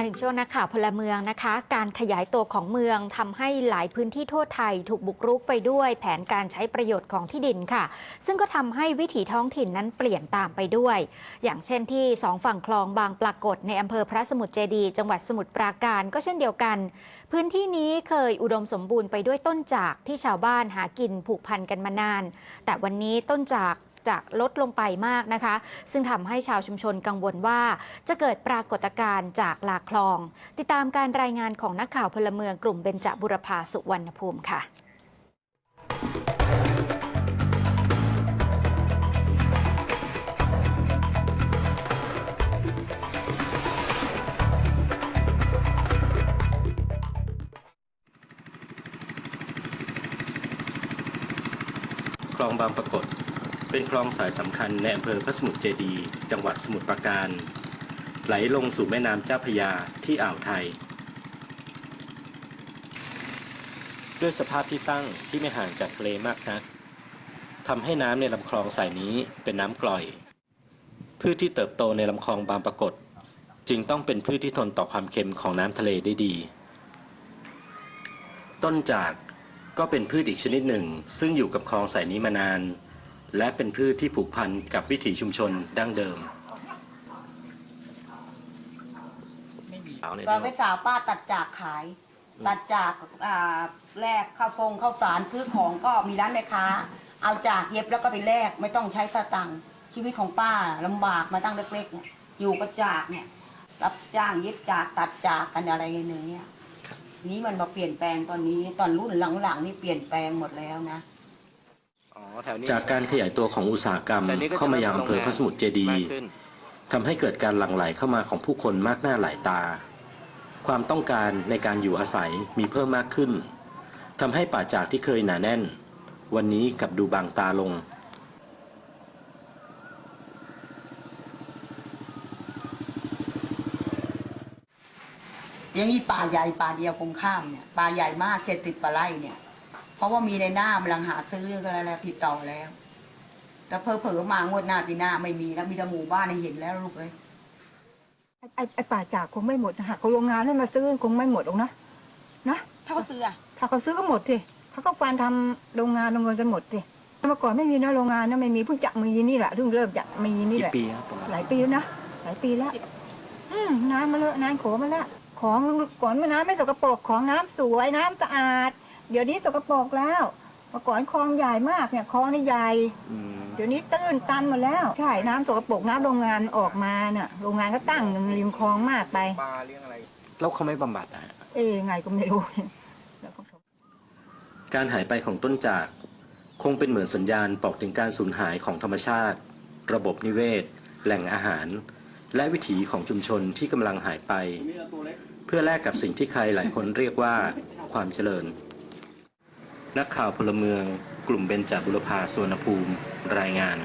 มาถึงช่วงนักข่าวพลเมืองนะคะ การขยายตัวของเมืองทำให้หลายพื้นที่ทั่วไทยถูกบุกรุกไปด้วยแผนการใช้ประโยชน์ของที่ดินค่ะ ซึ่งก็ทำให้วิถีท้องถิ่นนั้นเปลี่ยนตามไปด้วย อย่างเช่นที่สองฝั่งคลองบางปรากฏในอำเภอพระสมุทรเจดี จังหวัดสมุทรปราการก็เช่นเดียวกัน พื้นที่นี้เคยอุดมสมบูรณ์ไปด้วยต้นจากที่ชาวบ้านหากินผูกพันกันมานาน แต่วันนี้ต้นจาก จากลดลงไปมากนะคะ ซึ่งทำให้ชาวชุมชนกังวลว่า จะเกิดปรากฏการณ์จากลาคลอง ติดตามการรายงานของนักข่าวพลเมืองกลุ่มเบญจบุรพาสุวรรณภูมิค่ะคลองบางปรากฏ เป็นคลองสายสำคัญในอำเภอพระสมุทรเจดีย์จังหวัดสมุทรปราการ ไหลลงสู่แม่น้ำเจ้าพยาที่อ่าวไทย ด้วยสภาพที่ตั้งที่ไม่ห่างจากทะเลมากนักทำให้น้ำในลำคลองสายนี้เป็นน้ำกร่อย พืชที่เติบโตในลำคลองบางปรากฏ จึงต้องเป็นพืชที่ทนต่อความเค็มของน้ำทะเลได้ดี ต้นจากก็เป็นพืชอีกชนิดหนึ่ง ซึ่งอยู่กับคลองสายนี้มานาน และเป็นพืชที่ผูกพันกับวิถีชุมชนดั้งเดิมตอนไปสาวป้าตัดจากขาย ตัดจากอ่าแลกข้าวฟงข้าวสารซื้อของก็มีร้านแม่ค้า เอาจากเย็บแล้วก็ไปแลกไม่ต้องใช้สตังค์ชีวิตของป้าลำบากมาตั้งเล็กๆเนี่ยอยู่กับจากเนี่ย รับจ้างเย็บจากตัดจากกันอะไรอย่างเงี้ยนี้มันมาเปลี่ยนแปลงตอนนี้ตอนรุ่นหลังๆนี่เปลี่ยนแปลงหมดแล้วนะ จากการขยายตัวของอุตสาหกรรมแต่นี่ก็จะเข้ามายังอำเภอพระสมุทรเจดีมาย์กขึ้นทำให้เกิดการหลั่งไหลเข้ามาของผู้คนมากหน้าหลายตา ความต้องการในการอยู่อาศัยมีเพิ่มมากขึ้นทำให้ป่าจากที่เคยหนาแน่น วันนี้กลับดูบางตาลงอย่างนี้ป่าใหญ่ป่าเดียวคงข้ามเนี่ยป่าใหญ่มากเจ็ดสิบกว่าไร่เนี่ย เพราะว่ามีในหน้ากำลังหาซื้อกันแล้วติดต่อแล้วแต่เพอเผลอๆมางวดหน้าปีหน้าไม่มีแล้วมีแต่หมู่บ้านให้เห็นแล้วลูกเอ้ยไอ้ไอ้ป่าจากคงไม่หมดนะหากโรงงานให้มาซื้อคงไม่หมดหรอกนะนะ ถ้าเขาซื้ออะถ้าเขาซื้อก็หมดสิเขาก็ควานทำโรงงานโรงเงินกันหมดสิเมื่อก่อนไม่มีนะโรงงานนะไม่มีเพิ่งจะมีนี่แหละเพิ่งเริ่มจะมีนี่แหละกี่ปีครับประมาณหลายปีแล้วนะ หลายปีแล้ว อืมนานมาแล้วนานโขมาแล้ว ของก่อนมาน้ำไม่สกปรกของน้ำสวยน้ำสะอาด เดี๋ยวนี้สกปรกแล้วเมื่อก่อนคลองใหญ่มากเนี่ยคลองนี่ใหญ่อืมเดี๋ยวนี้ตื้นตันหมดแล้วใช่น้ำสกปรกน้ำโรงงานออกมาน่ะโรงงานก็ตั้งอยู่ริมคลองมากไปแล้วเขาไม่บำบัดนะฮะเอ้ไงก็ไม่รู้แล้วก็การหายไปของต้นจาก คงเป็นเหมือนสัญญาณบอกถึงการสูญหายของธรรมชาติ ระบบนิเวศ แหล่งอาหาร และวิถีของชุมชนที่กำลังหายไป เพื่อแลกกับสิ่งที่ใครหลายคนเรียกว่าความเจริญ นักข่าวพลเมือง กลุ่มเบญจบุรพาสวนภูมิ รายงาน